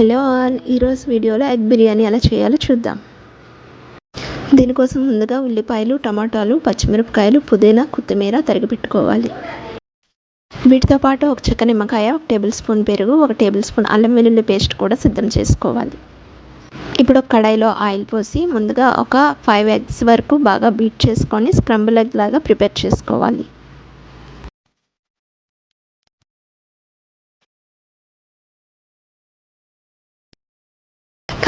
Hello all ఈరోజు వీడియోలో egg biryani ఎలా చేయాలో చూద్దాం. దీనికోసం ముందుగా ఉల్లిపాయలు టమాటాలు పచ్చిమిరపకాయలు పుదీనా కొత్తిమీర తరిగి పెట్టుకోవాలి వీటితో పాటు ఒక చెక్క నిమ్మకాయ ఒక టేబుల్ స్పూన్ పెరుగు ఒక టేబుల్ స్పూన్ అల్లం వెల్లుల్లి పేస్ట్ కూడా సిద్ధం చేసుకోవాలి. ఇప్పుడు ఒక కడాయిలో ఆయిల్ పోసి ముందుగా ఒక ఫైవ్ ఎగ్స్ వరకు బాగా బీట్ చేసుకొని స్క్రంబుల్ ఎగ్ లాగా ప్రిపేర్ చేసుకోవాలి.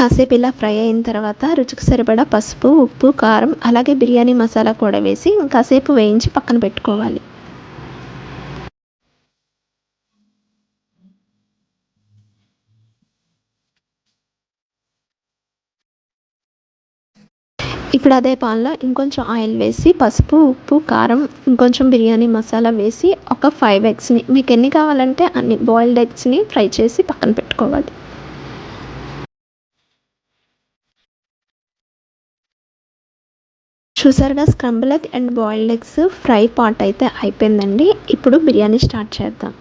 కాసేపు ఇలా ఫ్రై అయిన తర్వాత రుచికి సరిపడా పసుపు ఉప్పు కారం అలాగే బిర్యానీ మసాలా కూడా వేసి కాసేపు వేయించి పక్కన పెట్టుకోవాలి. ఇప్పుడు అదే పాన్లో ఇంకొంచెం ఆయిల్ వేసి పసుపు ఉప్పు కారం ఇంకొంచెం బిర్యానీ మసాలా వేసి ఒక ఫైవ్ ఎగ్స్ని మీకు ఎన్ని కావాలంటే అన్ని బాయిల్డ్ ఎగ్స్ని ఫ్రై చేసి పక్కన పెట్టుకోవాలి. చూసారుగా? Scrambled egg and boiled eggs fry part అయితే అయిపోయిందండి. ఇప్పుడు బిర్యానీ స్టార్ట్ చేద్దాం.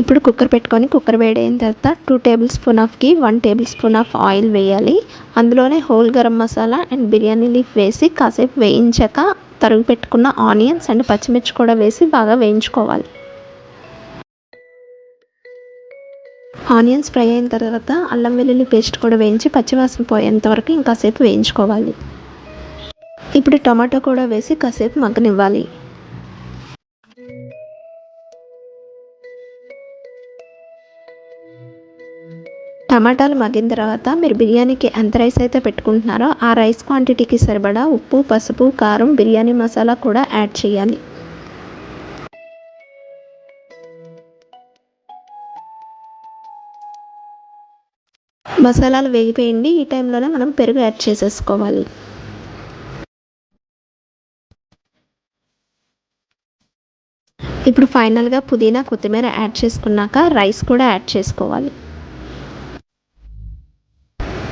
ఇప్పుడు కుక్కర్ పెట్టుకొని కుక్కర్ వేడైన తర్వాత two tablespoon of one tablespoon of oil వేయాలి. అందులోనే whole garam masala and biryani leaf వేసి కాసేపు వేయించాక తరుగు పెట్టుకున్న ఆనియన్స్ అండ్ పచ్చిమిర్చి కూడా వేసి బాగా వేయించుకోవాలి. ఆనియన్స్ ఫ్రై అయిన తర్వాత అల్లం వెల్లుల్లి పేస్ట్ కూడా వేయించి పచ్చివాసన పోయేంత వరకు ఇంకాసేపు వేయించుకోవాలి. ఇప్పుడు టమాటా కూడా వేసి కాసేపు మగ్గనివ్వాలి. టమాటాలు మగ్గిన తర్వాత మీరు బిర్యానీకి ఎంత రైస్ అయితే పెట్టుకుంటున్నారో ఆ రైస్ క్వాంటిటీకి సరిపడా ఉప్పు పసుపు కారం బిర్యానీ మసాలా కూడా యాడ్ చేయాలి. మసాలాలు వేగిపోయింది ఈ టైంలోనే మనం పెరుగు యాడ్ చేసేసుకోవాలి. ఇప్పుడు ఫైనల్గా పుదీనా కొత్తిమీర యాడ్ చేసుకున్నాక రైస్ కూడా యాడ్ చేసుకోవాలి.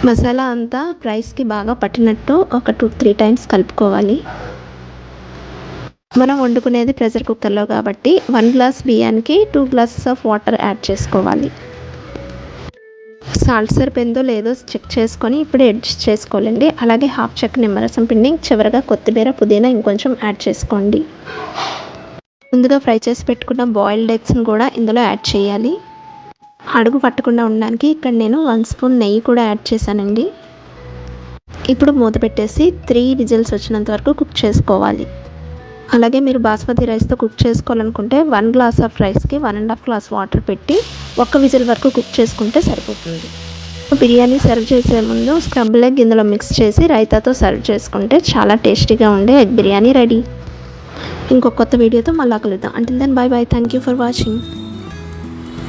మసాలా అంతా రైస్కి బాగా పట్టినట్టు ఒక టూ త్రీ టైమ్స్ కలుపుకోవాలి. మనం వండుకునేది ప్రెషర్ కుక్కర్లో కాబట్టి వన్ గ్లాస్ బియ్యానికి two glasses of water add చేసుకోవాలి. సాల్ట్ సరిపోయిందో లేదో చెక్ చేసుకొని ఇప్పుడు అడ్జస్ట్ చేసుకోవాలండి. అలాగే హాఫ్ చెక్ నిమ్మరసం పిండి చివరిగా కొత్తిమీర పుదీనా ఇంకొంచెం యాడ్ చేసుకోండి. ముందుగా ఫ్రై చేసి పెట్టుకున్న బాయిల్డ్ ఎగ్స్ని కూడా ఇందులో యాడ్ చేయాలి. అడుగు పట్టకుండా ఉండడానికి ఇక్కడ నేను వన్ స్పూన్ నెయ్యి కూడా యాడ్ చేశానండి. ఇప్పుడు మూత పెట్టేసి త్రీ విజిల్స్ వచ్చినంత వరకు కుక్ చేసుకోవాలి. అలాగే మీరు బాస్మతి రైస్తో కుక్ చేసుకోవాలనుకుంటే వన్ గ్లాస్ ఆఫ్ రైస్కి one and half glass water పెట్టి ఒక్క విజిల్ వరకు కుక్ చేసుకుంటే సరిపోతుంది. బిర్యానీ సర్వ్ చేసే ముందు స్క్రబ్ లెగ్ ఇందులో మిక్స్ చేసి రైతాతో సర్వ్ చేసుకుంటే చాలా టేస్టీగా ఉండే ఎగ్ బిర్యానీ రెడీ. ఇంకొక కొత్త వీడియోతో మళ్ళా కలుద్దాం. అంటే then bye bye thank you for watching